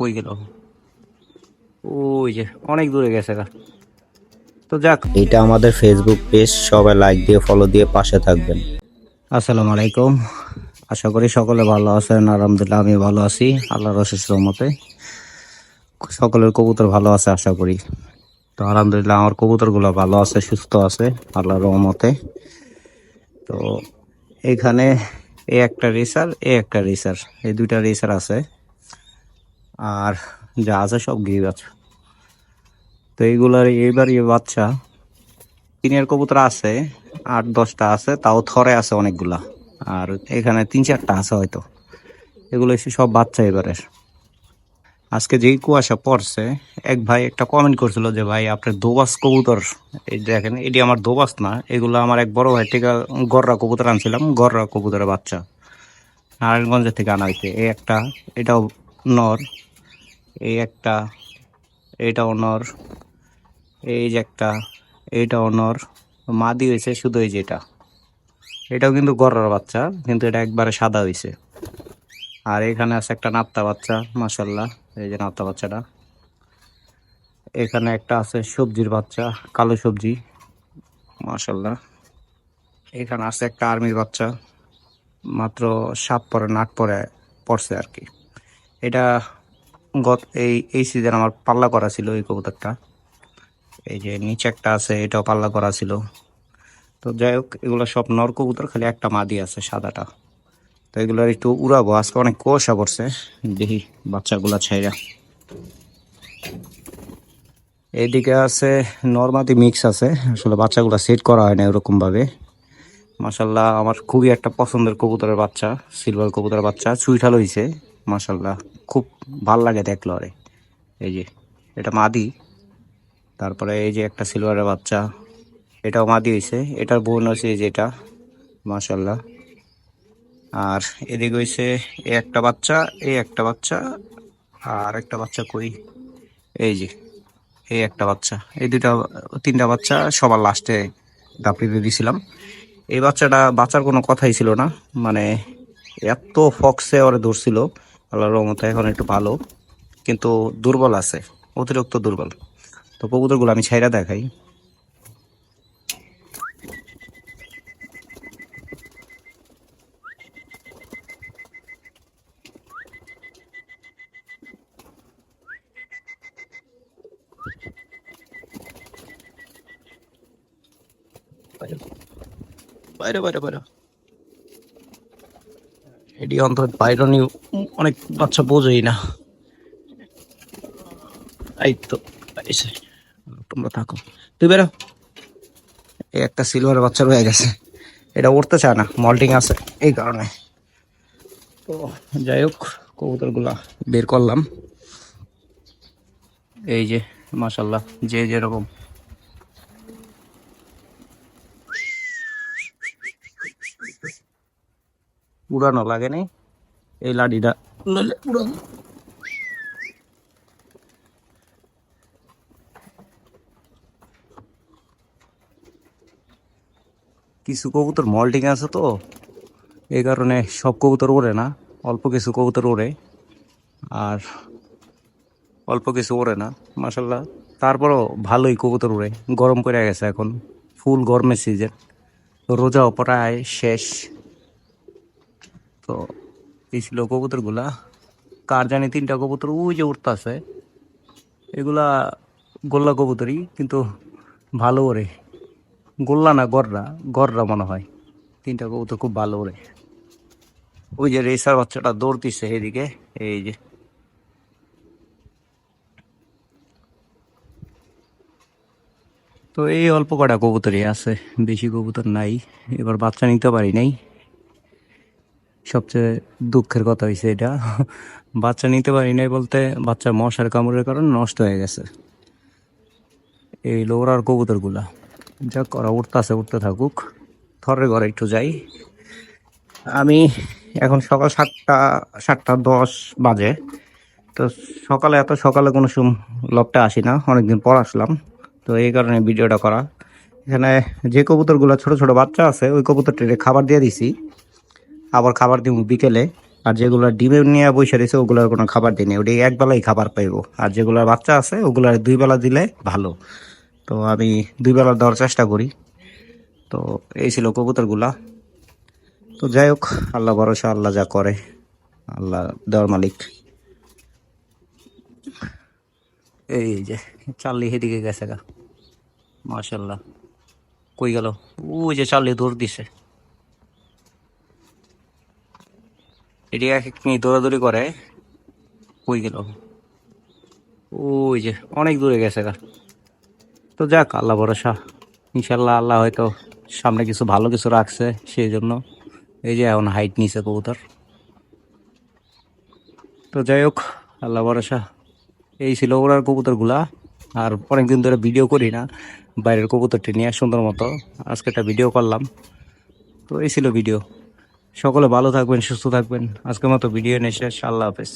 কই গেল? ওই যে অনেক দূরে গেছে তো যাক। এটা আমাদের ফেসবুক পেজ সবাই লাইক দিয়ে ফলো দিয়ে পাশে থাকবেন। আসসালামু আলাইকুম। আশা করি সকলে ভালো আছেন আলহামদুলিল্লাহ আমি ভালো আছি আল্লাহর অশেষ রহমতে। সকলের কবুতর ভালো আছে আশা করি। তো আলহামদুলিল্লাহ আমার কবুতরগুলো ভালো আছে সুস্থ আছে আল্লাহর রহমতে। তো এখানে এই একটা রেসার এই একটা রেসার এই দুইটা রেসার আছে। আর যা আছে সব আছে তো এইগুলার এইবার এই বাচ্চা তিনের কবুতর আছে, আট, দশটা আছে, তাও থরে আছে অনেকগুলা। আর এখানে তিন, চারটা আছে হয়তো। এগুলো এসে সব বাচ্চা এবারের। আজকে যেই কুয়াশা পড়ছে, এক ভাই একটা কমেন্ট করছিল যে, ভাই, আপনার দোবাস কবুতর, এই দেখেন, এটি আমার দোবাস না, এগুলো আমার এক বড় ভাই থেকে গররা কবুতর আনছিলাম, গররা কবুতরের বাচ্চা। নারায়ণগঞ্জের থেকে আনা এই একটা, এটাও নর এই একটা এটাও নর এই যে একটা এইটাও নর মাদি হয়েছে শুধু এই যেটা এটাও কিন্তু গররার বাচ্চা, কিন্তু এটা একবারে সাদা হয়েছে আর এখানে আছে একটা নাপ্তা বাচ্চা মাসাল্লাহ এই যে নাপ্তা বাচ্চাটা। এখানে একটা আছে সবজির বাচ্চা, কালো সবজি মাসাল্লাহ এখানে আছে একটা আর্মির বাচ্চা, মাত্র সাপ পরে নাট পরে পড়ছে আর কি। এটা গত এই এই সিজন আমার পাল্লা করা ছিল এই কবুতরটা। এই যে নিচে একটা আছে, এটাও পাল্লা করা ছিল। তো যাই হোক, এগুলো সব নর কবুতর, খালি একটা মাদি আছে, সাদাটা। তো এগুলোর একটু উড়াবো, আজকে অনেক কুয়াশা পড়ছে। দেখি বাচ্চাগুলা ছাইরা। এইদিকে আছে নর্মাদি মিক্স আছে। আসলে বাচ্চাগুলো সেট করা হয় না এরকম ভাবে মাসাল্লাহ আমার খুবই একটা পছন্দের কবুতরের বাচ্চা সিলভার কবুতরের বাচ্চা। চুইঠাল হয়েছে মাসাল্লাহ খুব ভালো লাগে দেখল, আরে। এই যে, এটা মাদি। তারপরে এই যে একটা সিলভারের বাচ্চা। এটাও মাদি হয়েছে এটার বোন হয়েছে এই যে এটা মাসাল্লাহ আর এদিকে হয়েছে এই একটা বাচ্চা, এই একটা বাচ্চা, আর একটা বাচ্চা কই? এই যে, এই একটা বাচ্চা। এই দুটা তিনটা বাচ্চা সবার লাস্টে দাপড়িতে দিয়েছিলাম এই বাচ্চাটা বাচ্চার কোনো কথাই ছিল না। মানে এত ফক্সে ওরে ধরছিল। আল্লাহর রহমতে এখন একটু ভালো, কিন্তু দুর্বল আছে, অতিরিক্ত দুর্বল। তো কবুতরগুলো আমি ছাইরা দেখাই। বাইরে বাইরে বাইরে। এটি অন্তত বাইরনি অনেক বাচ্চা বোঝেই না। এই তো তোমরা থাকো। তুই বেরো। এই একটা সিলভার বাচ্চা রয়ে গেছে। এটা উঠতে চায় না মল্টিং আছে, এই কারণে। তো যাই হোক, কবুতরগুলা বের করলাম। এই যে মাসাল্লাহ যে যেরকম। উড়ানো লাগে নাই এই লাঠিটা নইলে উড়ানো কিছু কবুতর মল্টিং আছে তো এই কারণে সব কবুতর ওড়ে না অল্প কিছু কবুতর ওড়ে আর অল্প কিছু ওড়ে না মাসাল্লাহ তারপরও ভালোই কবুতর ওড়ে গরম করে গেছে এখন ফুল গরমের সিজন রোজাও প্রায় শেষ। তো, এই ছিল কবুতরগুলা। কার জানি তিনটা কবুতর, ওই যে উঠতেছে এগুলা গোল্লা কবুতরই, কিন্তু ভালো ওরে। গোল্লা না গররা গররা মনে হয়। তিনটা কবুতর খুব ভালো ওরে। ওই যে রেসার বাচ্চাটা দৌড়তিছে এদিকে, এই যে। তো এই অল্প কটা কবুতরই আছে, বেশি কবুতর নাই, এবার বাচ্চা নিতে পারি নাই। সবচেয়ে দুঃখের কথা হয়েছে এটা। বাচ্চা নিতে পারি নাই বলতে বাচ্চা মশার কামড়ের কারণে নষ্ট হয়ে গেছে। এই লোরার কবুতরগুলা। যাক ওরা উঠতেছে, উঠতে থাকুক। থরের ঘরে একটু যাই। আমি এখন সকাল সাতটা সাতটা দশ বাজে। তো সকালে, এত সকালে কোনো সুম লপটা আসি না। অনেকদিন পর আসলাম। তো এই কারণে ভিডিওটা করা। এখানে যে কবুতরগুলো ছোট ছোট বাচ্চা আছে, ওই কবুতরটিরে খাবার দিয়ে দিছি। আবার খাবার দিব বিকেলে। আর যেগুলো ডিমে নিয়ে বসে রয়েছে, ওগুলোর কোনো খাবার দিই ওটি এক বেলাই খাবার পাইবো। আর যেগুলোর বাচ্চা আছে, ওগুলার দুই বেলা দিলে ভালো। তো আমি দুই বেলা দেওয়ার চেষ্টা করি। তো এই ছিল কবুতরগুলা। তো যাই হোক, আল্লাহ ভরসা, আল্লাহ যা করে, আল্লাহ দেওয়ার মালিক। এই যে, চাল্লি সেদিকে গেছে গা। মাশাল্লাহ কই গেল? ওই যে চাল্লি দৌড় দিছে। এটি এক দৌড়াদৌড়ি করে, কই গেল? ওই যে, অনেক দূরে গেছে তো যাক, আল্লাহ ভরসা। ইনশাল্লাহ আল্লাহ হয়তো সামনে কিছু ভালো কিছু রাখছে, সেই জন্য। এই যে এখন হাইট নিছে কবুতর। তো যাই হোক, আল্লাহ ভরসা। এই ছিল ওরার কবুতরগুলা। আর অনেকদিন ধরে ভিডিও করি না, বাইরের কবুতরটি নিয়ে সুন্দর মতো আজকে একটা ভিডিও করলাম। তো এই ছিল ভিডিও সকলে ভালো থাকবেন সুস্থ থাকবেন। আজকের মতো ভিডিও নিয়ে শেষ। আল্লাহ হাফেজ।